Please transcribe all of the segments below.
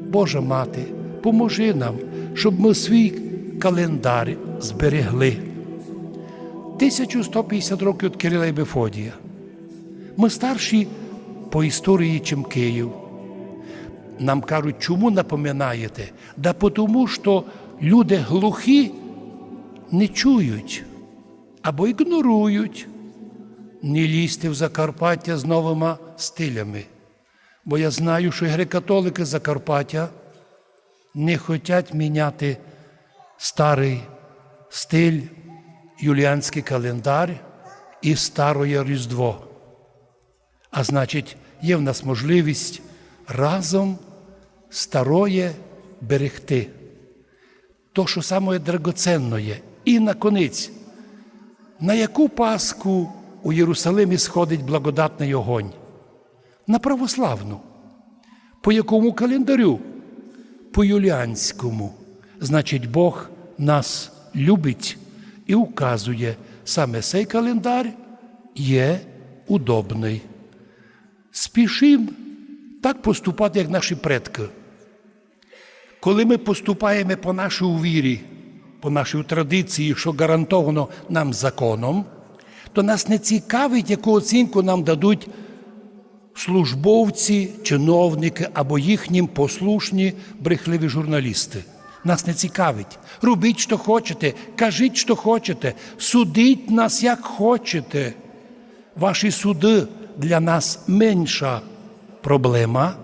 Божа мати, поможи нам, щоб ми свій календар зберегли. 1150 років від Кирила і Бефодія. Ми старші по історії, чим Київ. Нам кажуть, чому напоминаєте? Да тому, що люди глухі не чують або ігнорують. Не лізьте в Закарпаття з новими стилями. Бо я знаю, що греко-католики Закарпаття не хочуть міняти старий стиль, юліанський календар і староє Різдво. А значить, є в нас можливість разом староє берегти. То, що саме драгоценне. І наконець, на яку Пасху у Єрусалимі сходить благодатний огонь? На православну. По якому календарю? По юліанському. Значить, Бог нас любить і указує, саме цей календар є удобний. Спішим так поступати, як наші предки. Коли ми поступаємо по нашій вірі, по нашій традиції, що гарантовано нам законом, то нас не цікавить, яку оцінку нам дадуть службовці, чиновники або їхнім послушні брехливі журналісти. Нас не цікавить. Робіть, що хочете, кажіть, що хочете, судіть нас, як хочете. Ваші суди для нас менша проблема,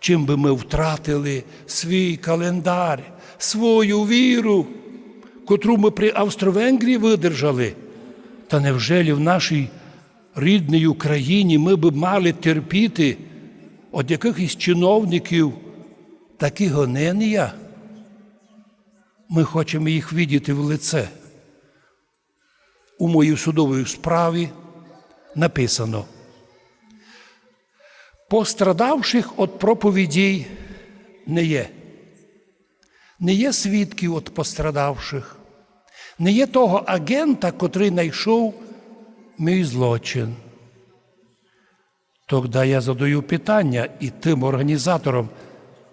чим би ми втратили свій календар, свою віру, котру ми при Австро-Венгрії видержали. Та невже в нашій рідній Україні ми б мали терпіти від якихось чиновників такі гонення? Ми хочемо їх видіти в лице. У моїй судовій справі написано. Пострадавших від проповідей не є. Не є свідків від пострадавших, не є того агента, котрий знайшов мій злочин. Тоді я задаю питання і тим організаторам,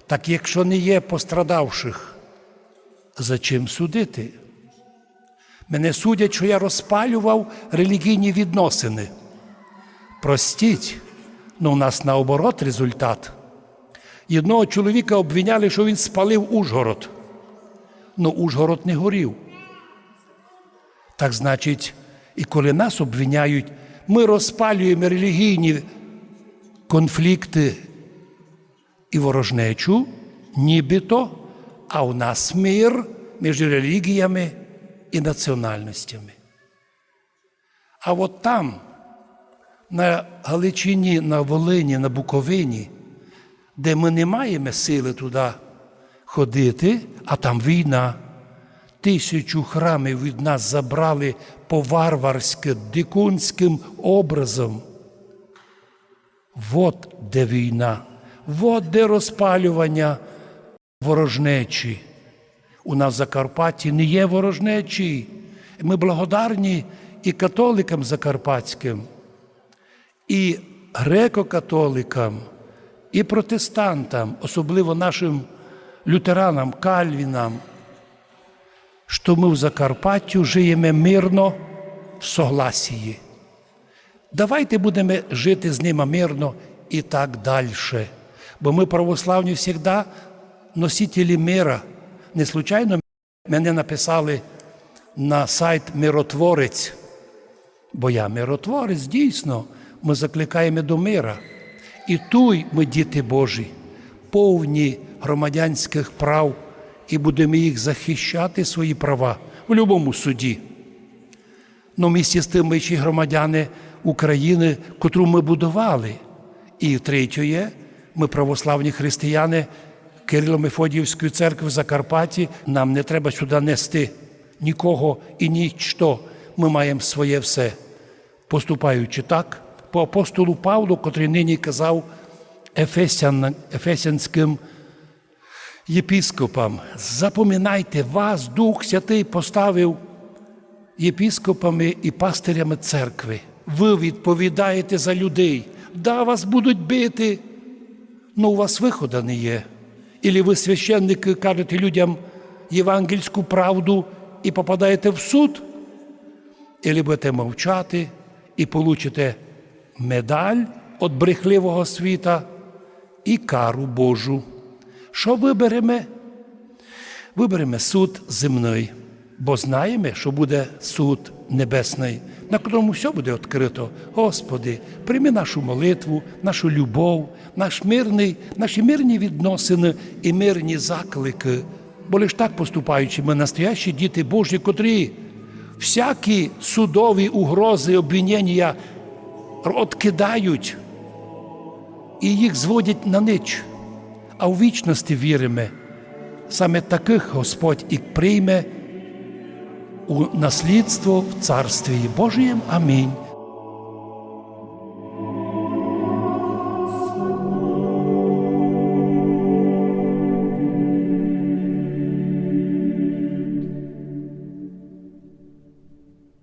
так якщо не є пострадавших, за чим судити? Мене судять, що я розпалював релігійні відносини. Простіть, ну у нас наоборот результат. Одного чоловіка обвиняли, що він спалив Ужгород. Ну Ужгород не горів. Так значить, і коли нас обвиняють, ми розпалюємо релігійні конфлікти і ворожнечу, нібито, а у нас мир між релігіями і національностями. А от там, на Галичині, на Волині, на Буковині, де ми не маємо сили туди ходити, а там війна. Тисячу храмів від нас забрали по варварськи дикунським образом. Вот де війна, вот де розпалювання ворожнечі. У нас в Закарпатті не є ворожнечі. Ми благодарні і католикам закарпатським, і греко-католикам, і протестантам, особливо нашим лютеранам, кальвінам, що ми в Закарпаттю живемо мирно в согласії. Давайте будемо жити з ними мирно і так далі. Бо ми православні завжди носителі мира. Не случайно мене написали на сайт Миротворець, бо я миротворець, дійсно, ми закликаємо до мира. І туй ми, діти Божі, повні громадянських прав і будемо їх захищати свої права в будь-якому суді. Ну, місті з тим ми ще громадяни України, котру ми будували. І третє, ми православні християни Кирило-Мефодіївської церкви в Закарпатті, нам не треба сюди нести нікого і ніщо. Ми маємо своє все. Поступаючи так, по апостолу Павлу, котрий нині казав Ефесян, Ефесянським єпіскопам, запоминайте, вас Дух Святий поставив єпіскопами і пастирями церкви. Ви відповідаєте за людей. Да, вас будуть бити, але у вас виходу не є. Ілі ви священники кажете людям євангельську правду і попадаєте в суд, ілі будете мовчати і получите медаль від брехливого світа і кару Божу. Що виберемо? Виберемо суд земний, бо знаємо, що буде суд небесний, на котрому все буде відкрито. Господи, прийми нашу молитву, нашу любов, наш мирний, наші мирні відносини і мирні заклики. Бо лиш так поступаючи, ми настоящі діти Божі, котрі всякі судові угрози, обвинення відкидають і їх зводять на нич. А у вічності віримо, саме таких Господь і прийме у наслідство в Царстві Божієм. Амінь.